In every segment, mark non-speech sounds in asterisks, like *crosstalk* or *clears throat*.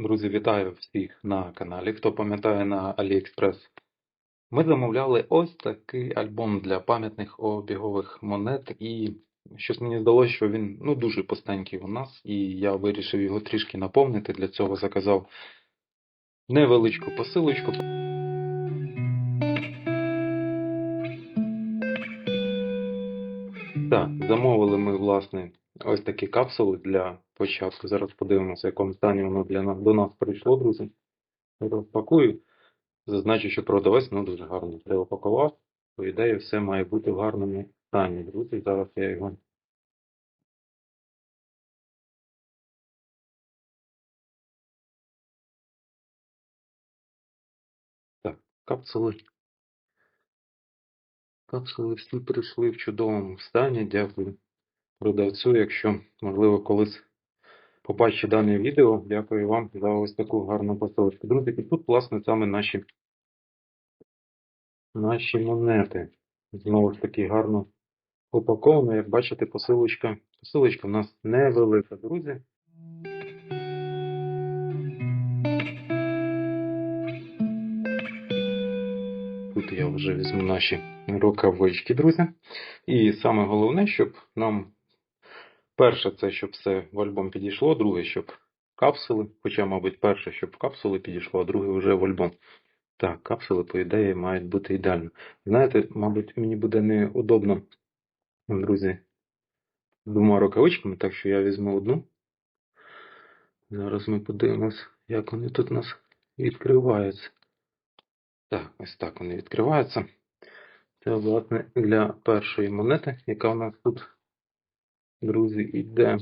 Друзі, вітаю всіх на каналі. Хто пам'ятає на AliExpress, ми замовляли ось такий альбом для пам'ятних обігових монет, і щось мені здалося, що він ну, дуже пустенький у нас, і я вирішив його трішки наповнити. Для цього заказав невеличку посилочку. Так, замовили ми, власне, ось такі капсули для початку. Зараз подивимося, в якому стані воно для нас до нас прийшло, друзі. Розпакую. Зазначу, що продавець ну, дуже гарно переупакував. По ідеї, все має бути в гарному стані, друзі. Зараз я його. Так, капсули. Капсули всі прийшли в чудовому стані. Дякую продавцю. Якщо, можливо, колись побачите дане відео, дякую вам за ось таку гарну посилочку. Друзі, і тут, власне, саме наші, наші монети. Знову ж таки, гарно упаковано. Як бачите, посилочка. Посилочка в нас невелика, друзі. Тут я вже візьму наші рукавички, друзі. І саме головне, щоб нам перше, це щоб все в альбом підійшло, друге, щоб капсули, хоча, мабуть, перше, щоб капсули підійшло, а друге вже в альбом. Так, капсули, по ідеї, мають бути ідеально. Знаєте, мабуть, мені буде неудобно, друзі, двома рукавичками, так що я візьму одну. Зараз ми подивимось, як вони тут у нас відкриваються. Так, ось так вони відкриваються. Це, власне, для першої монети, яка у нас тут, друзі, йде.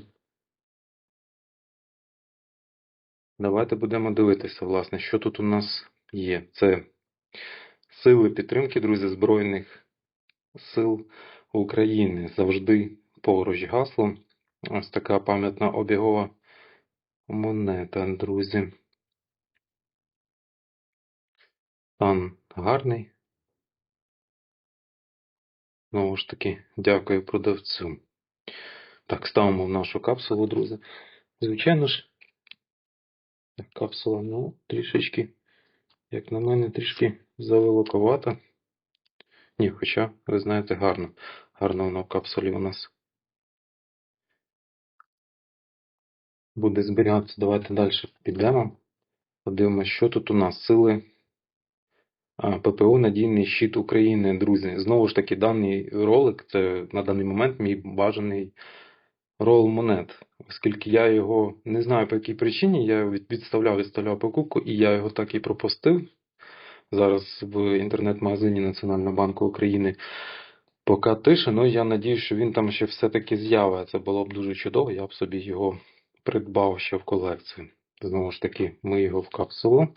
Давайте будемо дивитися, власне, що тут у нас є. Це сили підтримки, друзі, Збройних сил України. Завжди поруч гасло. Ось така пам'ятна обігова монета, друзі. Стан гарний. Знову ж таки, дякую продавцю. Так, ставимо в нашу капсулу, друзі. Звичайно ж, капсула, ну, трішечки, як на мене, трішки завеликовата. Ні, хоча, ви знаєте, гарно. Гарно воно в капсулі у нас буде зберігатися. Давайте далі підемо. Подивимося, що тут у нас. Сили ППО Надійний щит України, друзі. Знову ж таки, даний ролик це на даний момент мій бажаний рол монет. Оскільки я його не знаю по якій причині, я відставляв, відставляв покупку, і я його так і пропустив. Зараз в інтернет-магазині Національного банку України поки тише, ну я надію, що він там ще все-таки з'явиться. Це Було б дуже чудово, я б собі його придбав ще в колекцію. Знову ж таки, ми його в капсулу.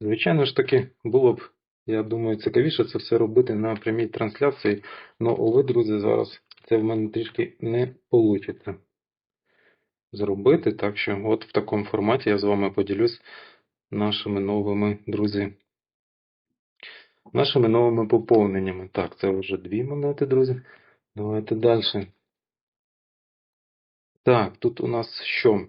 Звичайно ж таки, було б, я думаю, цікавіше це все робити на прямій трансляції. Ну, увы, друзі, зараз це в мене трішки не вийде зробити. Так що, от в такому форматі я з вами поділюсь нашими новими, друзі. Нашими новими поповненнями. Так, це вже дві монети, друзі. Давайте далі. Так, тут у нас що?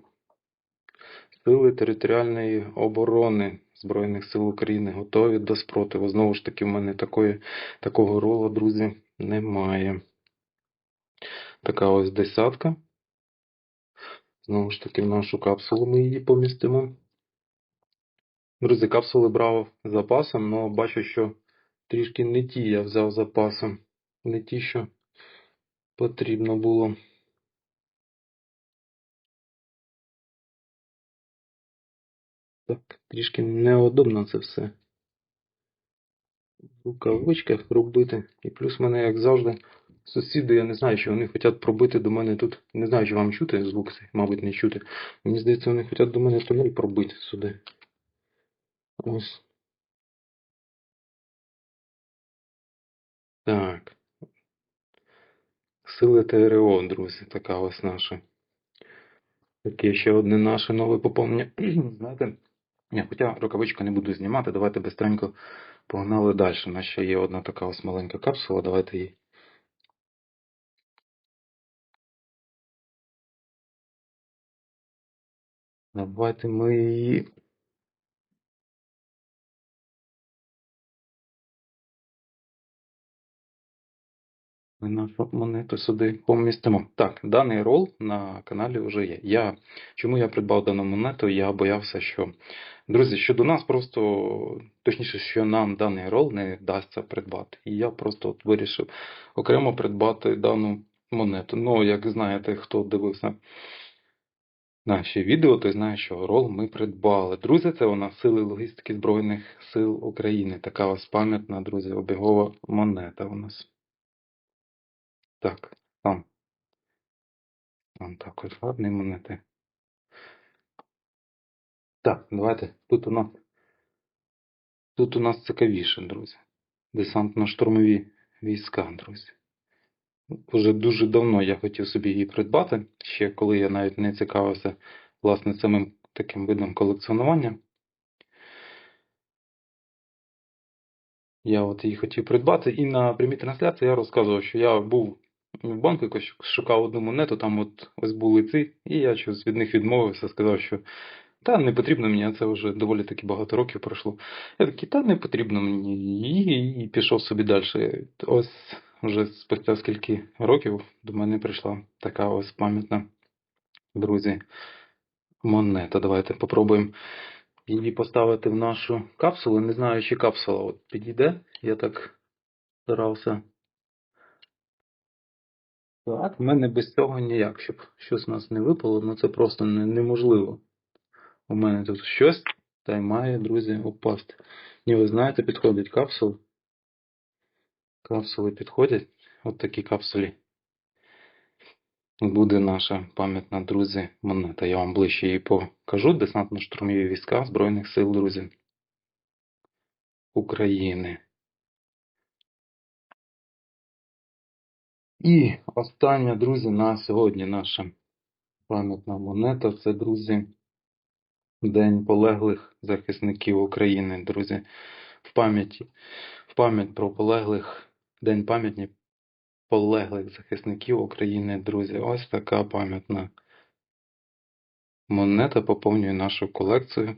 Сили територіальної оборони Збройних сил України готові до спротиву. Знову ж таки, в мене такої, такого ролу, друзі, немає. Така ось десятка. Знову ж таки, в нашу капсулу ми її помістимо. Друзі, капсули брав запасом, але бачу, що трішки не ті я взяв запасом. Не ті, що потрібно було. Так, трішки неудобно це все. В рукавичках робити. І плюс мене, як завжди, сусіди, я не знаю, що вони хочуть пробити до мене тут. Не знаю, чи вам чути звук, мабуть, не чути. Мені здається, вони хочуть до мене тунель пробити сюди. Ось. Так. Сили ТРО, друзі, така ось наша. Таке ще одне наше нове поповнення. *clears throat* Знаєте, ні, хоча рукавичку не буду знімати, давайте бистренько погнали далі. У нас ще є одна така ось маленька капсула, давайте її Давайте ми її. Ми нашу монету сюди помістимо. Так, даний рол на каналі вже є. Я, чому я придбав дану монету? Я боявся, що. Друзі, що до нас просто, точніше, що нам даний рол не вдасться придбати. І я просто от вирішив окремо придбати дану монету. Ну, як знаєте, хто дивився наші відео, той знає, що рол ми придбали. Друзі, це у нас сили логістики Збройних сил України. Така ось пам'ятна, друзі, обігова монета у нас. Так, там. Там також гарні монети. Так, давайте. Тут у нас. Тут у нас цікавіше, друзі. Десантно-штурмові війська, друзі. Уже дуже давно я хотів собі її придбати, ще коли я навіть не цікавився власне самим таким видом колекціонування. Я от її хотів придбати, і на прямій трансляції я розказував, що я був в банку якось шукав одну монету, там от ось були ці, і я щось від них відмовився, сказав, що та не потрібно мені, це вже доволі таки багато років пройшло. Я такий, та не потрібно мені її, і пішов собі далі. Ось вже спустя скільки років до мене прийшла така ось пам'ятна, друзі, монета. Давайте попробуємо її поставити в нашу капсулу. Не знаю, чи капсула от підійде. Я так старався. Так, в мене без цього ніяк, щоб щось у нас не випало, ну це просто не- неможливо. У мене тут щось та й має, друзі, упасти. Ні, ви знаєте, підходять капсули. Капсули підходять. От такі капсулі. Буде наша пам'ятна, друзі, монета. Я вам ближче її покажу. Десантно-штурмові війська Збройних сил, друзі. України. І остання, друзі, на сьогодні наша пам'ятна монета. Це, друзі, День полеглих захисників України, друзі. В пам'яті, в пам'ять про полеглих, День пам'яті полеглих захисників України, друзі. Ось така пам'ятна монета поповнює нашу колекцію.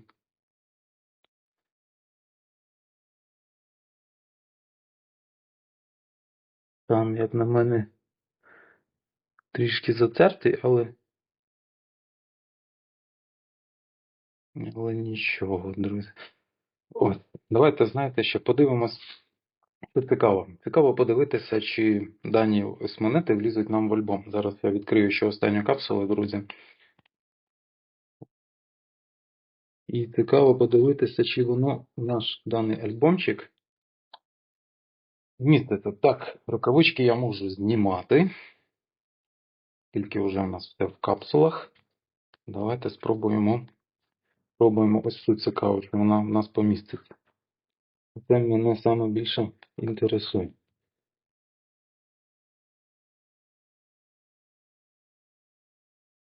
Там, як на мене, трішки затертий, але. Але нічого, друзі. Ось, давайте, знаєте, ще подивимось. Що цікаво. Цікаво подивитися, чи дані ось монети влізуть нам в альбом. Зараз я відкрию ще останню капсулу, друзі. І цікаво подивитися, чи воно наш даний альбомчик вміститься. Так, рукавички я можу знімати. Тільки вже у нас все в капсулах. Давайте спробуємо. Спробуємо ось тут цікаво, чи вона в нас поміститься. Це мене саме більше інтересує.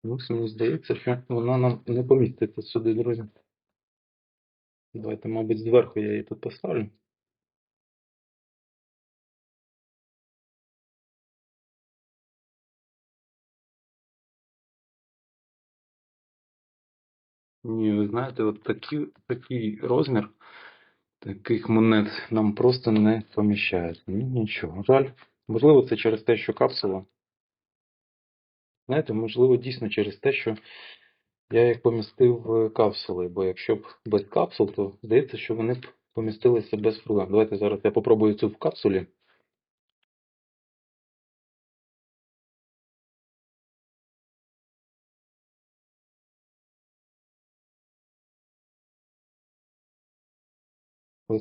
Ось мені здається, що вона нам не поміститься сюди, друзі. Давайте, мабуть, зверху я її тут поставлю. Ні, ви знаєте, от такі, такий розмір таких монет нам просто не поміщається. Ну, нічого. Жаль. Можливо, це через те, що капсула. Знаєте, можливо, дійсно через те, що я їх помістив капсули, бо якщо б без капсул, то здається, що вони б помістилися без проблем. Давайте зараз я попробую цю в капсулі.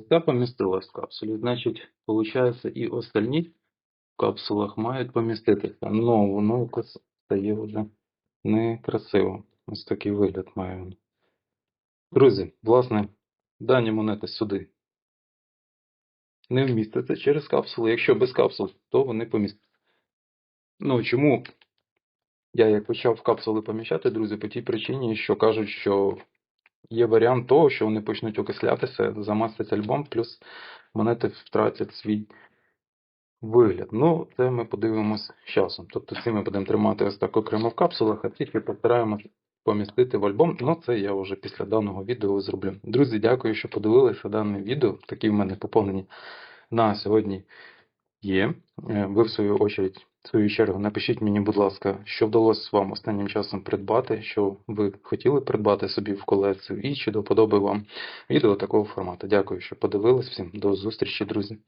Ця помістилась в капсулі. Значить, виходить, і остальні в капсулах мають поміститися. Ну, воно якось стає вже некрасиво. Ось такий вигляд має він. Друзі, власне, дані монети сюди не вмістяться через капсули. Якщо без капсул, то вони помістяться. Ну, чому я як почав в капсули поміщати, друзі, по тій причині, що кажуть, що є варіант того, що вони почнуть окислятися, замастить альбом, плюс монети втратять свій вигляд. Ну, це ми подивимось з часом. Тобто ці ми будемо тримати ось так окремо в капсулах, а ці постараємось помістити в альбом. Ну, це я вже після даного відео зроблю. Друзі, дякую, що подивилися дане відео. Такі в мене поповнені на сьогодні є. Е, Ви, в свою очередь, свою чергу, напишіть мені, будь ласка, що вдалося вам останнім часом придбати, що ви хотіли придбати собі в колекцію, і чи до вподоби вам відео такого формату. Дякую, що подивились. Всім до зустрічі, друзі.